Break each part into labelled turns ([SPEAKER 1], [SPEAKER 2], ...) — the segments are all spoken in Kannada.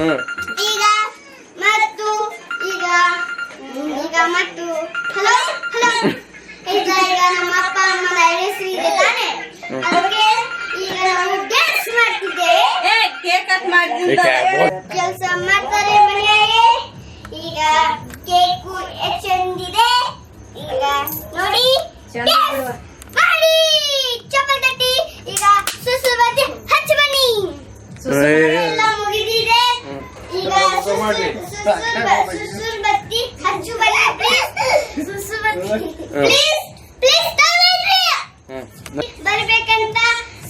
[SPEAKER 1] ಈಗ ಮತ್ತು ಈಗ ಈಗ ಮತ್ತು ಹಲೋ ಹಲೋ ಈಗ ಈಗ ನಮ್ಮ ಅಪ್ಪ ಅಮ್ಮನ ಹೆಸರು ಇದೆ ತಾನೆ? ಅದಕ್ಕೆ ಈಗ ನಾವು ಡ್ಯಾನ್ಸ್ ಮಾಡ್ತಿದ್ದೇವೆ.
[SPEAKER 2] ಏ ಕೇಕ್ ಕಟ್
[SPEAKER 3] ಮಾಡ್ತಿದ್ದಾರೆ
[SPEAKER 1] ಕೆಲಸ ಮಾಡ್ತಾರೆ ಮನೆಯಲ್ಲಿ. ಈಗ ಕೇಕ್ ಚೆಂದಿದೆ ಈಗ ನೋಡಿ. ಮಾಡಿ. ಚಪ್ಪಲ್ ತಟ್ಟಿ. ಈಗ ಸುಸು ಬತ್ತಿ ಹಚ್ಚ ಬನ್ನಿ ಎಲ್ಲ ಮುಗಿದಿದೆ ಈಗ ಸುಸು ಬ- ಸುಸು ಬತ್ತಿ ಹಚ್ಚು ಬನ್ನಿ ಪ್ಲೀಸ್ ಸುಸು ಬತ್ತಿ ಪ್ಲೀಸ್ ಪ್ಲೀಸ್ ತಗೊಳ್ಳಿ
[SPEAKER 3] ಹ್ಮ್
[SPEAKER 1] ಬರ್ಬೇಕಂತ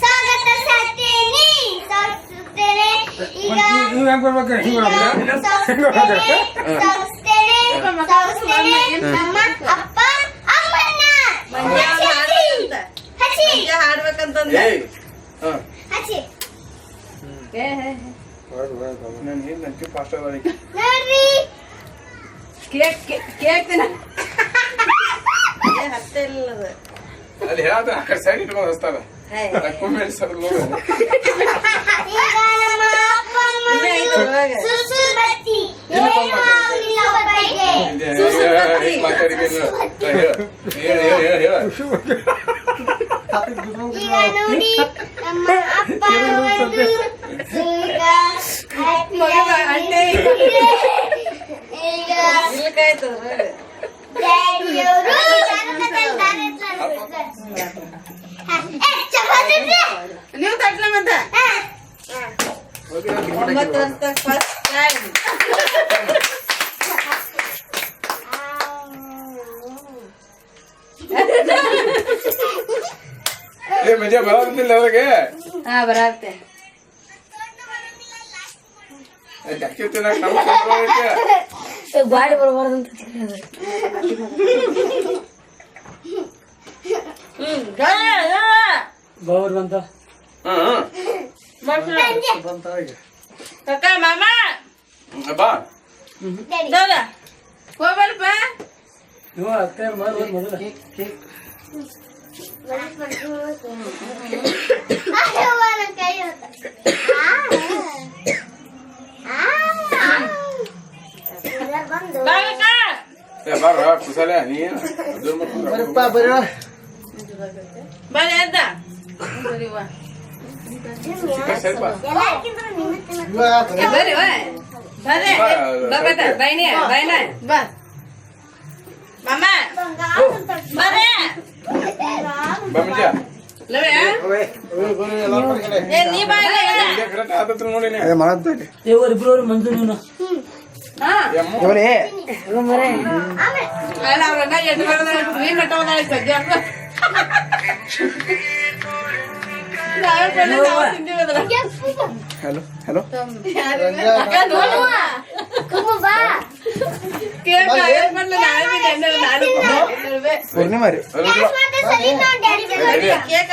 [SPEAKER 1] ಸ್ವಾಗತ ಸಾರ್ತೇನೆ ಸಾಗಿಸುತ್ತೇನೆ ಈಗ
[SPEAKER 4] ನೀವು ಹೆಂಗ್ ಬರ್ಬೇಕು ಹಿಂಗ್
[SPEAKER 1] ನಮ್ಮ ಅಪ್ಪ ಅಮ್ಮನ್ನ ಹಚ್ಚಿ ಹಚ್ಚಿ
[SPEAKER 3] ನಾನು ಏನು ನಂಗೆ ಫಾಸ್ಟ್ ಆಗಿ
[SPEAKER 2] ಕೇಕ್ ಕೇಕ್ ತಿನ್ನ. ಹತ್ತೇ ಇಲ್ಲ ಅದು.
[SPEAKER 3] ಅಲ್ಲಿ ಆ ಕಡೆ ಸೈಡ್ ಇಟ್ಕೊಂಡು ಹಚ್ತಾರ
[SPEAKER 2] ಹೇ,
[SPEAKER 3] ಕುಮ್ಮೇಲೆ ಸರ್ ನೋಡು.
[SPEAKER 1] ಈಗ ನಮ್ಮ ಅಪ್ಪ
[SPEAKER 2] ಇಲ್ಲೇ ಐತೆ ಒಳಗೆ.
[SPEAKER 1] ಸುಸು ಬತ್ತಿ
[SPEAKER 3] ಇಲ್ಲ,
[SPEAKER 1] ಏನು ಆಗಿಲ್ಲ ಒಬ್ಬರಿಗೆ
[SPEAKER 3] ಹೇಳ ಹೇಳ ಹೇಳ ಹೇಳ
[SPEAKER 1] ಈಗ ನೋಡಿ ನಮ್ಮ ಅಪ್ಪ ಒಂದು ಈಗ happy
[SPEAKER 2] ಮಗನ ಅಣ್ಣೆ.
[SPEAKER 1] ಈಗ
[SPEAKER 2] ಇಲ್ಕಾಯ್ತು ಅದ್ರಾಗ.
[SPEAKER 1] ಡ್ಯಾಡಿಯವರು ಚಪಾತಿ
[SPEAKER 2] ನೀವು ತಟ್ಲ ಮತ್ತೆ ಒಂಬತ್ತು ವರ್ಷದಾಗ ಫಸ್ಟ್ ಟೈಮ್
[SPEAKER 3] ಏ ಮಜಾ ಬರೋದಿಲ್ಲ ಅವ್ರಿಗೆ
[SPEAKER 2] ಹಾ ಬರತ್ತೆ
[SPEAKER 5] ಗಾಡಿ ಬರಬಾರ್ದಂತ.
[SPEAKER 4] ಬೌರ್ ಬಂತ. ಬಂತ ಈಗ
[SPEAKER 2] ಕಕ್ಕ ಮಾಮ
[SPEAKER 3] ಬಾ
[SPEAKER 2] ದೌದ ಹೋಗ್ಬರ್ಪ
[SPEAKER 4] ನೀವು ಅತ್ತೆ ಮೊದಲ
[SPEAKER 1] ಬಂದು.
[SPEAKER 2] ಬಾ ಕಕ್ಕ
[SPEAKER 3] ಏ ಬಾರ ಕುಸಲ ನೀ ಏನು? ಅದ್ರ ಮಕ್ಕಳು
[SPEAKER 2] ಬರ್ರಿ ಎದ್ದ ಬರ್ರಿ ವಾ.
[SPEAKER 3] ಸ್ವಲ್ಪ
[SPEAKER 1] ಎಲ್ಲಕ್ಕಿಂತ ನಿನ್ನ ತಿನ್ನ
[SPEAKER 2] ಏ, ಬರ್ರಿ ವಾ. ಬರ್ರಿ.
[SPEAKER 3] ಬಾ,
[SPEAKER 2] ಬಾ ಬೇಟ ಬೈನಿ ಬೈನ. ಬಾ. ಮಾಮ. ಬರ್ರಿ
[SPEAKER 3] ಬಾ ಮಂಜಾ
[SPEAKER 2] ಲವ್ಯ. ಏ ನೀ ಬಾ ಇಲ್ಲ, ಇಲ್ಲ.
[SPEAKER 3] ಹಿಂಗೆ ಕರೆಕ್ಟ್ ಆದತ್ರ ನೋಡಿ ನೀ
[SPEAKER 4] ಇವ್ರು ಇಬ್ರು ಮಂಜು ನೀನು.
[SPEAKER 2] ఎవరే
[SPEAKER 3] హలో
[SPEAKER 2] హలో పూర్ణి మరి కేక్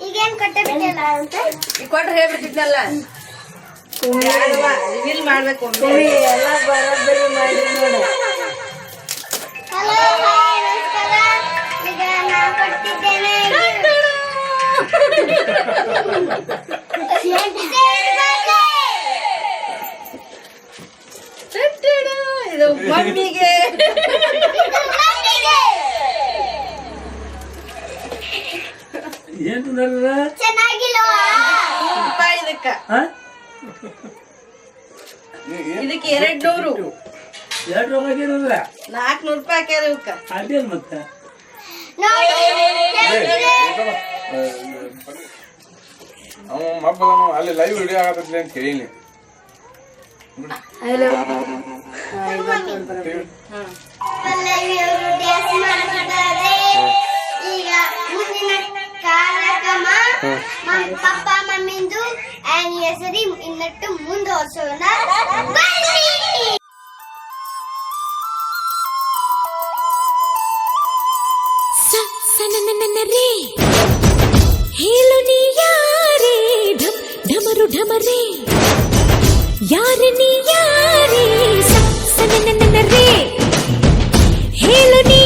[SPEAKER 1] ಈಗೇನ್ ಕಟ್ಟೆ ಬಿಟ್ಟಿಲ್ಲ ಅಂತ?
[SPEAKER 5] ಈ ಕೊಟ್ರೆ ಹೇಳ್ಬಿಡ್ತಿದ್ನಲ್ಲ
[SPEAKER 2] ಎಲ್ಲ reveal ಮಾಡ್ಬೇಕು ಒಮ್ಮೆ.
[SPEAKER 1] ಹಲೋ ನಮಸ್ಕಾರ. ಈಗ.
[SPEAKER 2] ಇದು ಮಮ್ಮಿಗೆ
[SPEAKER 4] ಏನು
[SPEAKER 2] ರೂಪಾಯಿ ಇದಕ್ಕ ಇದಕ್ಕೆ ಎರಡ್ ನೂರು
[SPEAKER 4] ಎರಡು ಏನಂದ್ರ
[SPEAKER 2] ನಾಲ್ಕನೂರು ರೂಪಾಯಿ ಹಾಕ್ಯಾರ ಇವಕ್ಕ
[SPEAKER 4] ಮತ್ತೆ
[SPEAKER 3] ಮತ್ತ ಅಲ್ಲಿ ಲೈವ್ ವಿಡಿಯೋ ಆಗತ್ತಲ್ಲ ಅಂತ ಕೇಳೀನಿ
[SPEAKER 1] ಹಲೋ. ಈಗ ಮುಂದಿನ
[SPEAKER 6] ಕಾರ್ಯಕ್ರಮ ಪಪ್ಪ ಮಮ್ಮಿಂದು ಆನಿವರ್ಸರಿ ಇನ್ನಟ್ಟು ಮುಂದುವರಿಸೋಣ ಸನನನನರೇ ಹೇಳು ನೀ ಯಾರೇ ಢಮರು ಢಮರೇ.
[SPEAKER 1] யாரு நீ யாரே? சனநனரே ஹேலு
[SPEAKER 7] நீ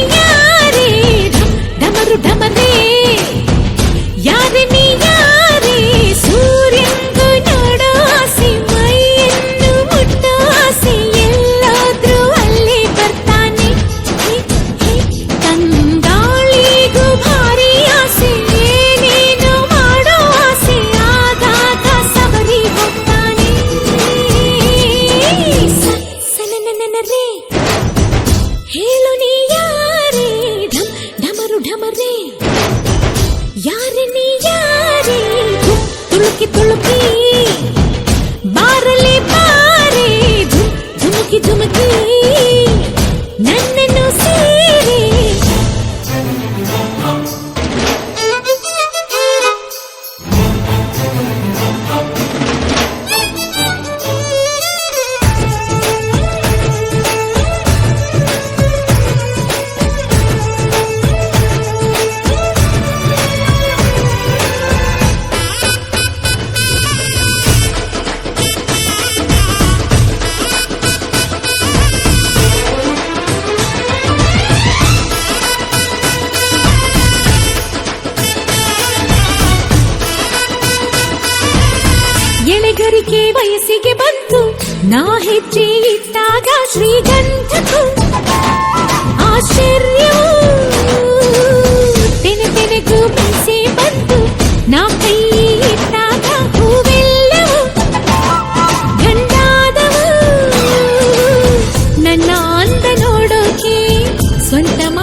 [SPEAKER 7] suéltame.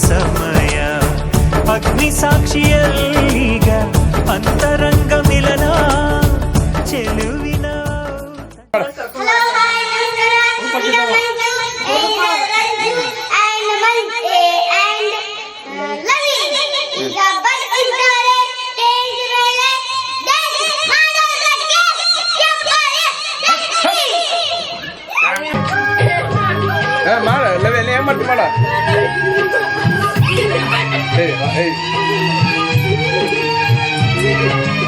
[SPEAKER 8] ಸಮಯ ಅಗ್ನಿ ಸಾಕ್ಷಿಯಲ್ಲೀಗ ಅಂತರಂಗ ಮಿಲನ ಚೆಲುವಿನ
[SPEAKER 3] ಮಾಡ ಎಲ್ಲ ಮಾಡ
[SPEAKER 5] 哎
[SPEAKER 3] 哎。哎哎哎哎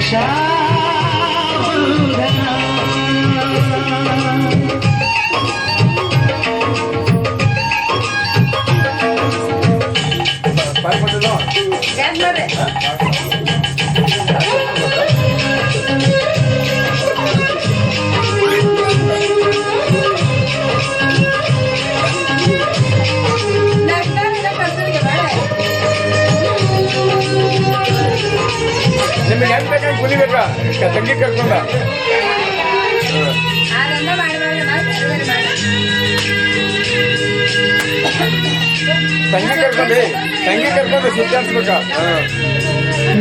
[SPEAKER 3] Shall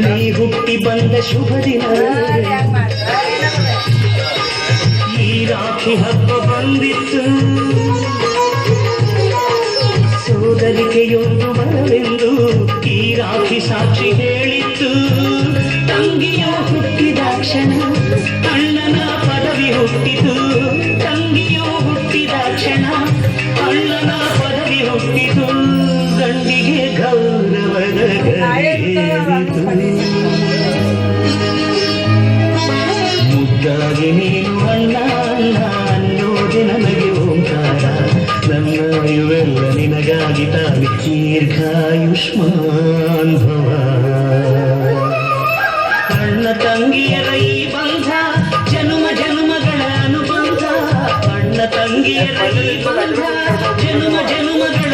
[SPEAKER 8] ನೀ ಹುಟ್ಟಿ ಬಂದ ಶುಭ ದಿನ. ಈ ರಾಖಿ ಹಬ್ಬ ಬಂದಿತ್ತು. ಸೋದರಿಕೆಯೊಂದು ಬರವೆಂದು ಈ ರಾಖಿ ಸಾಕ್ಷಿ ಹೇಳಿತ್ತು. ತಂಗಿಯ ಹುಟ್ಟಿದ ಕ್ಷಣ, ಅಣ್ಣನ ಪದವಿ ಹುಟ್ಟಿತು. ಮುದ್ದಾಗಿ ನೀನು ಅಣ್ಣ ಅಣ್ಣ, ಅನ್ನೋದೆ ನನಗೆ ಓಂಕಾರ. ದೀರ್ಘಾಯುಷ್ಮಾನ್ ಭವ ಬಂಧ, ಜನ್ಮ, ಜನ್ಮಗಳ ಅನುಬಂಧ. ಅಣ್ಣ ಬಂಧ ಜನ್ಮಗಳ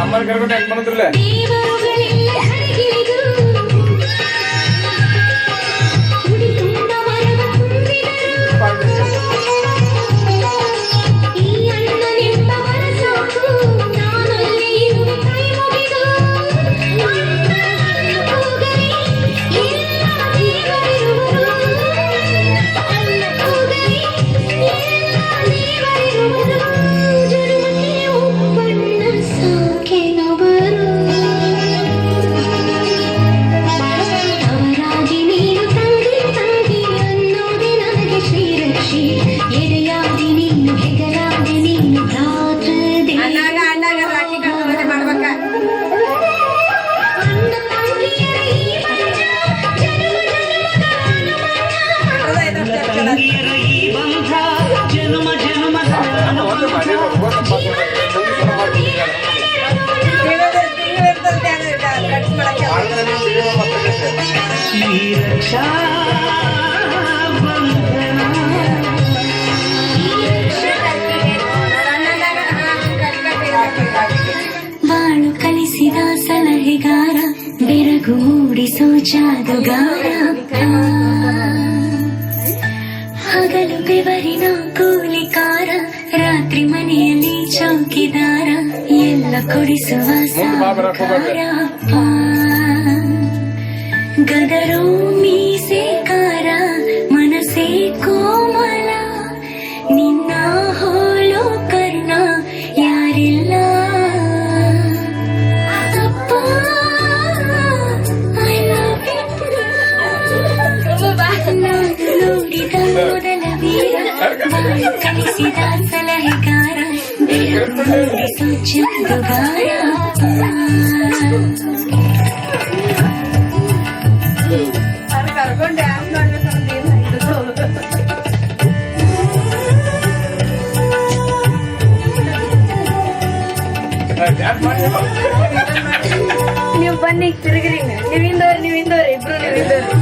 [SPEAKER 8] ಅಮ್ಮ ಕರ್ಕೊಂಡು ಹೆಂಗ್ ಮಾಡಿದ್ರಲ್ಲ
[SPEAKER 7] ಬಾಳು ಕಲಿಸಿದ ಸಲಹೆಗಾರ ಬೆರಗು ಮೂಡಿಸೋ ಜಾದುಗಾರ ಹಗಲು ಬೆವರಿನ ಕೂಲಿಕಾರ ರಾತ್ರಿ ಮನೆಯಲ್ಲಿ ಚೌಕಿದಾರ ಎಲ್ಲ ಕೊಡಿಸುವ ಸಾಕಾರ కదరో మీసే కార మనసే కోమల నిನ್ನ ಹೋಲೋ ಕರ್ಣ ಯಾರಿಲ್ಲ ನೋಡಿದ ಮೊದಲ ವೀರ ಕಲಿಸಿದ ಸಲಹೆಗಾರ
[SPEAKER 3] ಬೇರೆ ಸೂಚ
[SPEAKER 2] ನೀವು ಬನ್ನಿ ತಿರುಗಿರಿಂಗ ನೀವು ಹಿಂದವ್ರು ನೀವು ಹಿಂದವ್ರು ಇಬ್ರು ನೀವು ಹಿಂದವ್ರು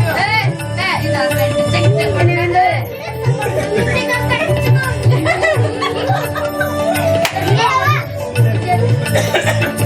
[SPEAKER 2] ನೀವು ಹಿಂದವ್ರೆ Yeah.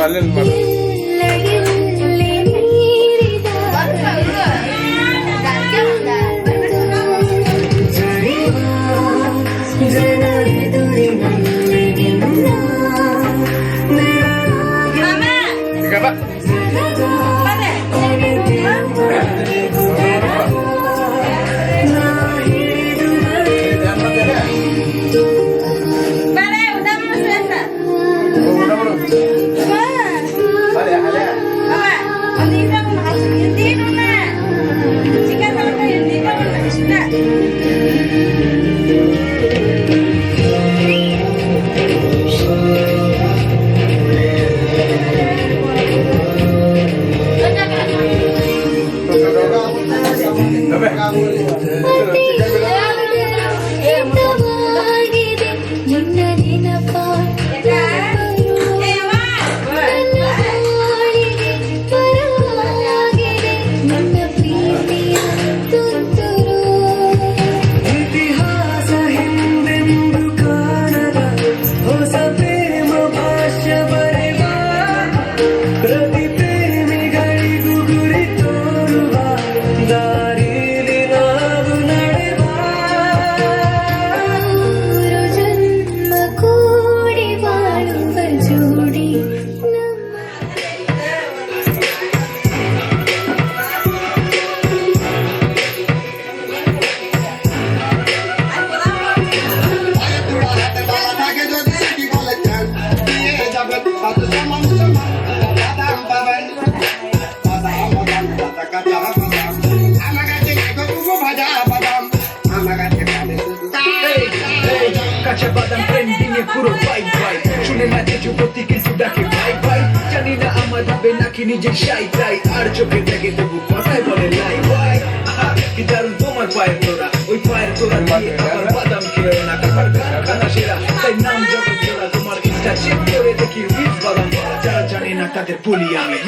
[SPEAKER 2] vale el mar. তবু কথায় বলে নাই ভাই কি দারুণ তোমার পায়ের তোরা ওই পায়ের তোরা দিয়ে আমার বাদাম খেয়ে না কাপার কারখানা সেরা তাই নাম যখন তোরা তোমার তাদের বলি আমি